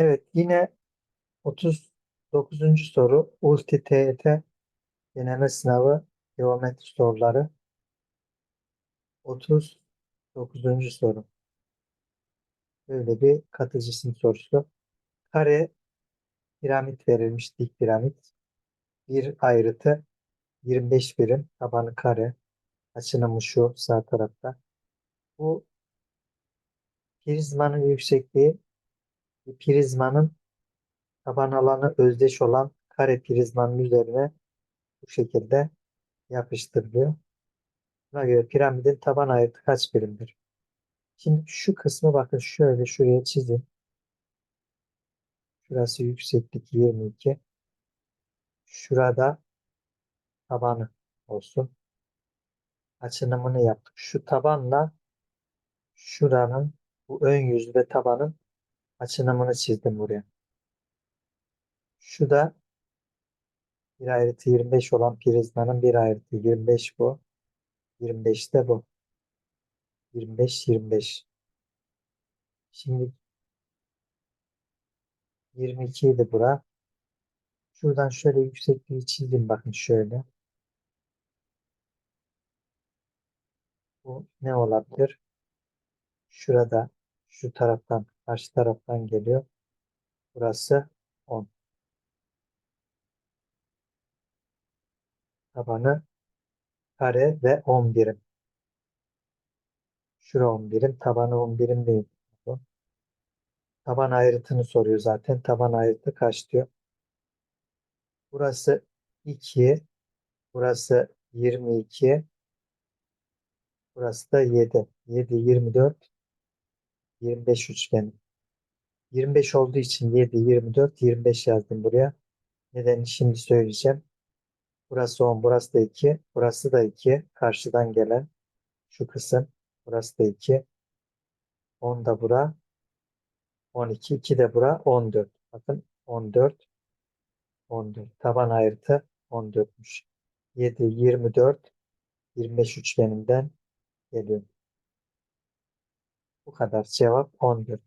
Evet yine 39. soru Ulti TYT deneme sınavı geometri soruları 39. soru. Böyle bir katı cisim sorusu. Kare piramit verilmiş dik piramit. Bir ayrıtı 25 birim tabanı kare. Açınımı şu sağ tarafta. Bu prizmanın yüksekliği prizmanın taban alanı özdeş olan kare prizmanın üzerine bu şekilde yapıştırılıyor. Buna göre piramidin taban ayrıtı kaç birimdir? Şimdi şu kısmı bakın şöyle şuraya çizin. Şurası yükseklik 22. Şurada tabanı olsun. Açınımını yaptık. Şu tabanla şuranın bu ön yüzü ve tabanın açınımını çizdim buraya. Şu da bir ayrıtı 25 olan prizmanın bir ayrıtı 25 bu. 25 de bu. 25 25. Şimdi 22 idi bura. Şuradan şöyle yüksekliği çizdim bakın şöyle. Bu ne olabilir? Şurada şu taraftan karşı taraftan geliyor. Burası 10. Tabanı kare ve 10 birim. Şura 10 birim, tabanı 10 birim değil. Taban ayrıtını soruyor zaten. Taban ayrıtı kaç diyor. Burası 2, burası 22, burası da 7. 7, 24, 25 üçgeni. 25 olduğu için 7, 24, 25 yazdım buraya. Nedenini şimdi söyleyeceğim. Burası 10, burası da 2, burası da 2. Karşıdan gelen şu kısım. Burası da 2. 10 da bura. 12, 2 de bura. 14. Bakın 14. 14. Taban ayrıtı 14'müş. 7, 24, 25 üçgeninden geliyor. Bu kadar. Cevap 14.